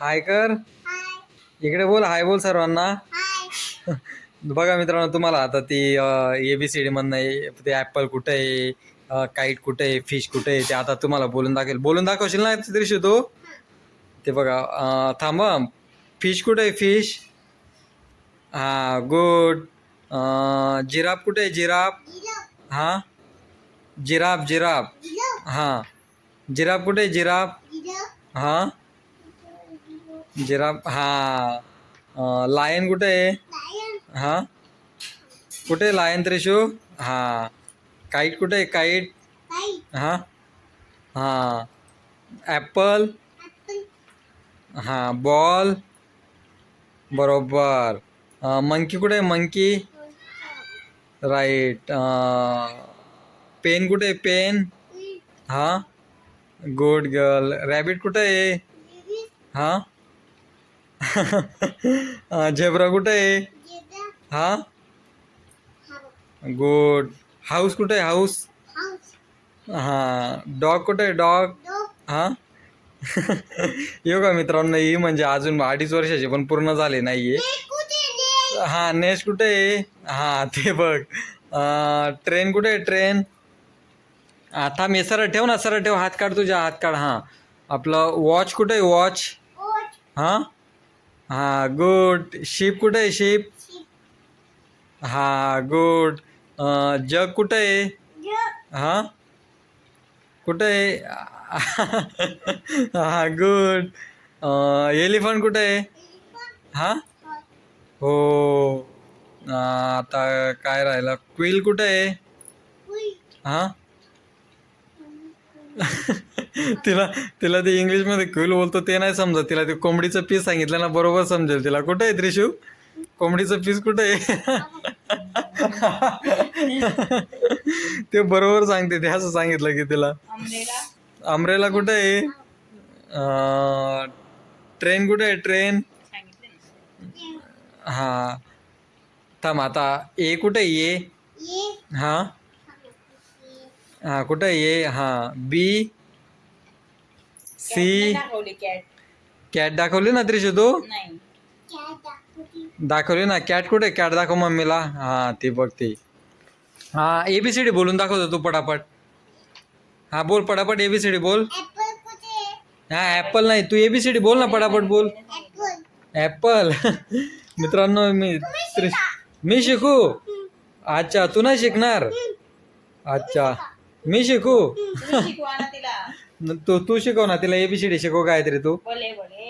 हाय कर. इकडे बोल हाय बोल सर्वांना. बघा मित्रांनो तुम्हाला आता ती ए बी सी आहे, ते ॲपल कुठं आहे काईट कुठं आहे फिश कुठं आहे ते आता तुम्हाला बोलून दाखवेल. बोलून दाखवशील ना दृश्य तू? ते बघा थांबा फिश कुठं आहे फिश हां गुड जिराफ कुठे आहे जिराफ? हां? Giraffe giraffe. हां. जिराफ कुठे आहे जिराफ? हां? जिराफ हां. लायन कुठे आहे? हां? कुठे लायन त्रिशू? हां. काईट कुठे आहे? काईट हां. हां. ॲपल हां. बॉल बरोबर. मंकी कुठे आहे? मंकी राईट पेन कुठे आहे? पेन हां. गुड गर्ल रॅबिट कुठे आहे? हां? झेब्रा कुठे आहे? हां? गुड. हाऊस कुठे आहे? हाऊस? हां डॉग कुठे आहे? डॉग? हां? येऊ का मित्रांनो ही म्हणजे अजून अडीच वर्षाची पण पूर्ण झाले नाहीये. हां नेक्स्ट कुठे आहे? हां ते बघ. ट्रेन कुठे आहे? ट्रेन? थांब हे सरळ ठेव ना सरळ ठेव. हात काढ तुझ्या हात काढ हां. आपलं वॉच कुठे आहे? वॉच. हां? हां गुड शिप कुठे आहे शिप हां गुड जग कुठं आहे? हां? कुठं आहे? हां गुड एलिफंट कुठं आहे? हां? हो. आता काय राहिलं? क्विल कुठं आहे? हां? तिला तिला ते इंग्लिशमध्ये क्विल बोलतो ते नाही समजत. तिला ते कोंबडीचं पीस सांगितलं ना बरोबर समजेल तिला. कुठं आहे त्रिशू? कोंबडीचं पीस कुठं आहे? ते बरोबर सांगते ते असं सांगितलं की तिला. अमरेला. कुठं आहे? ट्रेन कुठे आहे? ट्रेन हां. थांब आता ए कुठे आहे? ए. हां? हां कुठं आहे? ए? हां. बी? सी. दाखवली कॅट कॅट दाखवली ना त्रिशू तू? नाही. दाखवली ना. कॅट कुठे? कॅट दाखव मम्मीला. हां ती बघ ती. हां ए बी सी डी बोलून दाखवतो तू पटापट. हां बोल पटापट ए बी सी डी बोल. हां ॲपल नाही. तू ए बी सी डी बोल ना पटापट बोल. ॲपल मित्रांनो मी त्रिश मी शिकू? अच्छा तू नाही शिकणार? अच्छा. मी शिकू. तुम्ही शिकवा ना तिला. तू तू शिकव ना तिला ए बी सी डी शिकव काहीतरी तू. बोले बोले.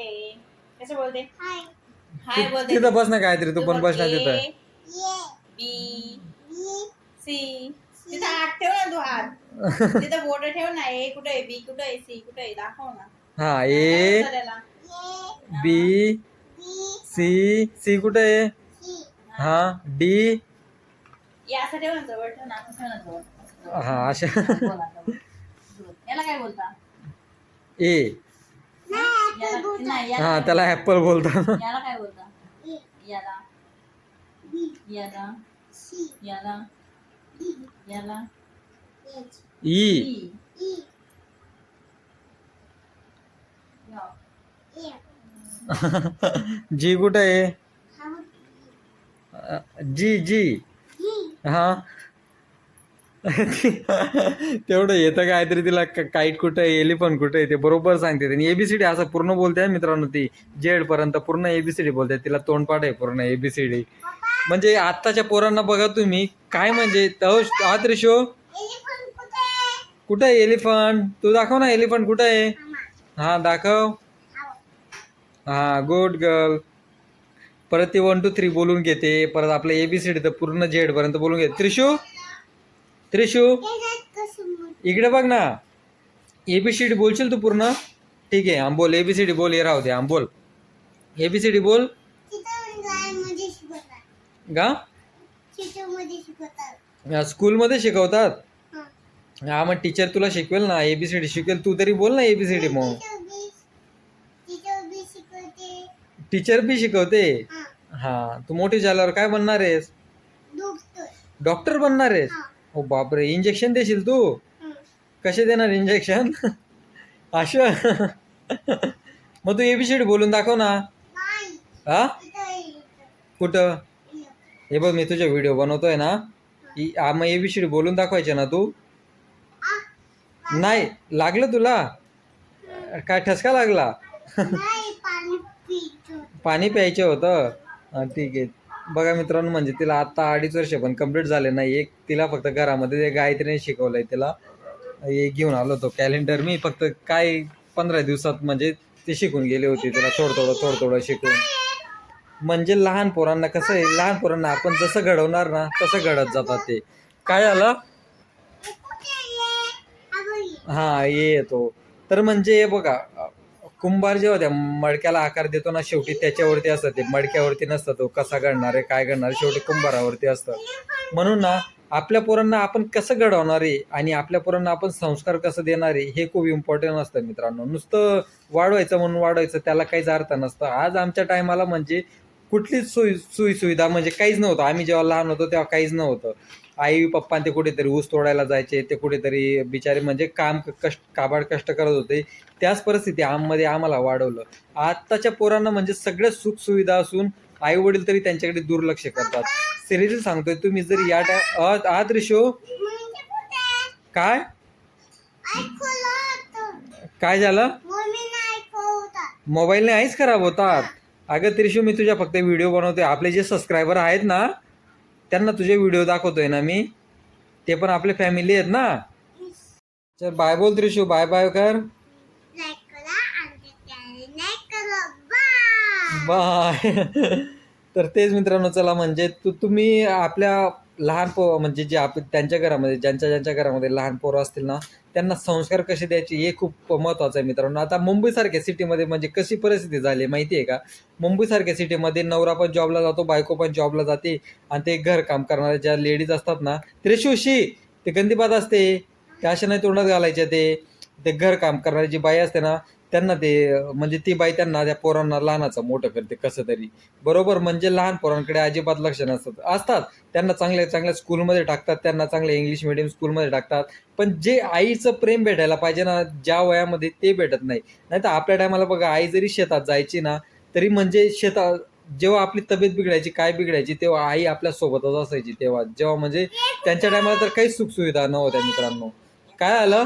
कसं बोलते? हाय. बोलते. तिथं बस ना काहीतरी तू पण बस ना तिथं. बी सी तिथं हात ठेव ना तू हात. तिथं बोट ठेव ना ए कुठे आहे बी कुठे आहे सी कुठे आहे दाखव ना. हां ए त्याला. बी सी सी कुठे आहे? हां डी असं ठेव ना जवळ ठेव ना असं ठेव ना जवळ. हां अशा. बोला आता. याला काय बोलता? ए. याला नाही याला हाँ त्याला ॲपल बोलतात याला काय बोलता? याला. याला. याला. याला. ई. ई. या. जी कुठे आहे? जी. जी. हाँ. तेवढं येतं काहीतरी तिला काईट कुठं आहे एलिफंट कुठं आहे ते बरोबर सांगते आणि एबीसीडी असं पूर्ण बोलते मित्रांनो ती. जेड पर्यंत पूर्ण एबीसीडी बोलते. तिला तोंडपाठ आहे पूर्ण एबीसीडी म्हणजे आत्ताच्या पोरांना बघा तुम्ही काय म्हणजे हा त्रिशो? कुठं आहे एलिफंट? तू दाखव ना एलिफंट कुठं आहे? हा दाखव. हा गुड गर्ल. परत ती वन टू थ्री बोलून घेते. परत आपलं एबीसीडी तर पूर्ण जेड पर्यंत बोलून घेते. त्रिशू? त्रिशू इकडे बघ ना. एबीसीडी बोलशील तू पूर्ण? ठीक आहे हां बोल एबीसीडी बोल हे राहू दे बोल. एबीसीडी बोल. गा स्कूलमध्ये शिकवतात? हा मग टीचर तुला शिकवेल ना एबीसीडी शिकवेल. तू तरी बोल ना एबीसीडी मग. टीचर बी शिकवते? हा. तू मोठी झाल्यावर काय बनणार आहेस? डॉक्टर बनणार आहेस? हो बापरे इंजेक्शन देशील तू? कसे देणार इंजेक्शन असं मग तू एबीसीडी बोलून दाखव ना. हा? कुठं? हे बघ मी तुझे व्हिडिओ बनवतोय ना. मग एबीसीडी बोलून दाखवायचे ना तू. नाही लागलं तुला? काय ठसका लागला? पाणी प्यायचं होतं. हा, ठीक आहे. बघा मित्रांनो म्हणजे तिला आता अडीच वर्ष पण कंप्लीट झाले नाही. एक तिला फक्त घरामध्ये ते गायत्रीने शिकवलंय तिला हे घेऊन आलो होतो कॅलेंडर मी फक्त काय पंधरा दिवसात म्हणजे ती शिकून गेले होते तिला थोडं थोडं थोडं थोडं शिकून. म्हणजे लहान पोरांना कसं आहे लहान पोरांना आपण जसं घडवणार ना तसं घडत जातात ते. काय आलं हा ये येतो. तर म्हणजे हे बघा कुंभार जेव्हा त्या मडक्याला आकार देतो ना शेवटी त्याच्यावरती असतं ते. मडक्यावरती नसतं तो कसा घडणार आहे काय घडणार शेवटी कुंभारावरती असतं. म्हणून ना आपल्या पोरांना आपण कसं घडवणार आहे आणि आपल्या पोरांना आपण संस्कार कसं देणार आहे हे खूप इम्पॉर्टंट असतं मित्रांनो. नुसतं वाढवायचं म्हणून वाढवायचं त्याला काहीच अर्थ नसतं. आज आमच्या टायमाला म्हणजे कुठलीच सोयी सोयी सुविधा म्हणजे काहीच नव्हतं. आम्ही जेव्हा लहान होतो तेव्हा काहीच नव्हतं. आई पप्पा ते कुठेतरी ऊस तोडायला जायचे ते कुठेतरी बिचारे म्हणजे काम क- कष्ट काबाड कष्ट करत होते. त्याच परिस्थिती आममध्ये आम्हाला वाढवलं. आत्ताच्या पोरांना म्हणजे सगळ्या सुख सुविधा असून आई वडील तरी त्यांच्याकडे दुर्लक्ष करतात. सिरियल सांगतोय तुम्ही जर या आत रिशो काय? काय झालं? मोबाईलने आईच खराब होतात. अगं त्रिशू मी तुझ्या फक्त व्हिडिओ बनवतोय. आपले जे सबस्क्रायबर आहेत ना त्यांना तुझे व्हिडिओ दाखवतोय ना मी. ते पण आपले फॅमिली आहेत ना. चल बाय बोल त्रिशू बाय बाय कर. बाय तर तेच मित्रांनो चला म्हणजे तू तुम्ही आपल्या लहान पो म्हणजे जे आप त्यांच्या घरामध्ये ज्यांच्या ज्यांच्या घरामध्ये लहान पोरं असतील ना त्यांना संस्कार कसे द्यायचे हे खूप महत्त्वाचं आहे मित्रांनो. आता मुंबईसारख्या सिटीमध्ये म्हणजे कशी परिस्थिती झाली आहे माहिती आहे का? मुंबईसारख्या सिटीमध्ये नवरा पण जॉबला जातो बायको पण जॉबला जाते आणि ते घर काम करणाऱ्या ज्या लेडीज असतात ना त्रिशुशी ते गंदीबाद असते. त्या अशा नाही तोंडात घालायच्या ते. ते घर काम करणारी जी बाई असते ना त्यांना ते म्हणजे ती बाई त्यांना त्या पोरांना लहानाचं मोठं करते कसं तरी. बरोबर? म्हणजे लहान पोरांकडे अजिबात लक्ष नसतात असतात. त्यांना चांगल्या चांगल्या स्कूलमध्ये टाकतात. त्यांना चांगल्या इंग्लिश मिडियम स्कूलमध्ये टाकतात. पण जे आईचं प्रेम भेटायला पाहिजे ना ज्या वयामध्ये ते भेटत नाही. नाही तर आपल्या टायमाला बघा आई जरी शेतात जायची ना तरी म्हणजे शेतात जेव्हा आपली तब्येत बिघडायची काय बिघडायची तेव्हा आई आपल्या सोबतच असायची तेव्हा. जेव्हा म्हणजे त्यांच्या टायमाला तर काहीच सुखसुविधा नव्हत्या मित्रांनो. काय आलं?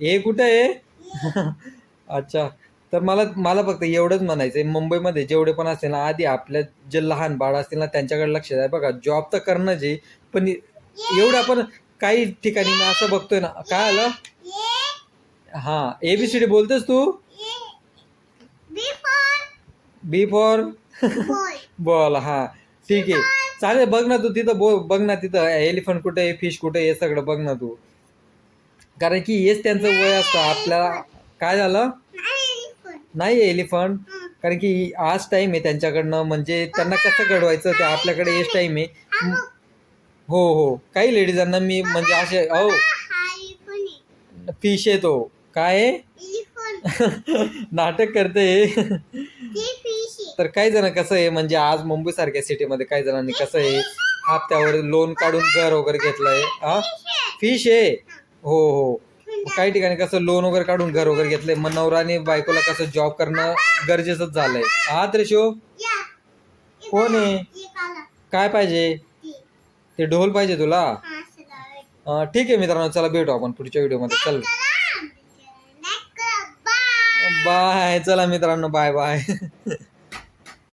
हे कुठं आहे? अच्छा. तर मला मला फक्त एवढंच म्हणायचं आहे मुंबईमध्ये जेवढे पण असतील ना आधी आपल्या जे लहान बाळ असतील ना त्यांच्याकडे लक्ष द्या बघा. जॉब तर करणं जे पण एवढं आपण काही ठिकाणी मी असं बघतोय ना. काय आलं? हां. ए बी सी डी बोलतेस तू? बी फॉर बॉल हां. ठीक आहे. चालेल बघ ना तू तिथं बो बघ ना तिथं एलिफंट कुठे आहे फिश कुठे आहे हे सगळं बघ ना तू. कारण की हेच त्यांचं वय असतं. आपल्याला काय झालं? नाही एलिफंट. कारण की आज टाइम आहे त्यांच्याकडनं. म्हणजे त्यांना कसं घडवायचं? ते आपल्याकडे हेच टाइम आहे. हो हो. काही लेडीजांना मी म्हणजे असे हो. फिश आहे तो. काय आहे? नाटक करते तर काही जण कसं आहे म्हणजे आज मुंबई सारख्या सिटीमध्ये काही जणांनी कसं आहे हप्त्यावर लोन काढून घर वगैरे घेतलंय. हा? फिश आहे. हो हो. काही ठिकाणी कसं लोन वगैरे काढून घर वगैरे घेतलंय. मग नवराने बायकोला कसं जॉब करणं गरजेचंच झालंय. हा त्रिशो? कोण आहे? काय पाहिजे? ते ढोल पाहिजे तुला? अं, ठीक आहे मित्रांनो चला भेटू आपण पुढच्या व्हिडिओमध्ये. चल. बाय चला मित्रांनो बाय बाय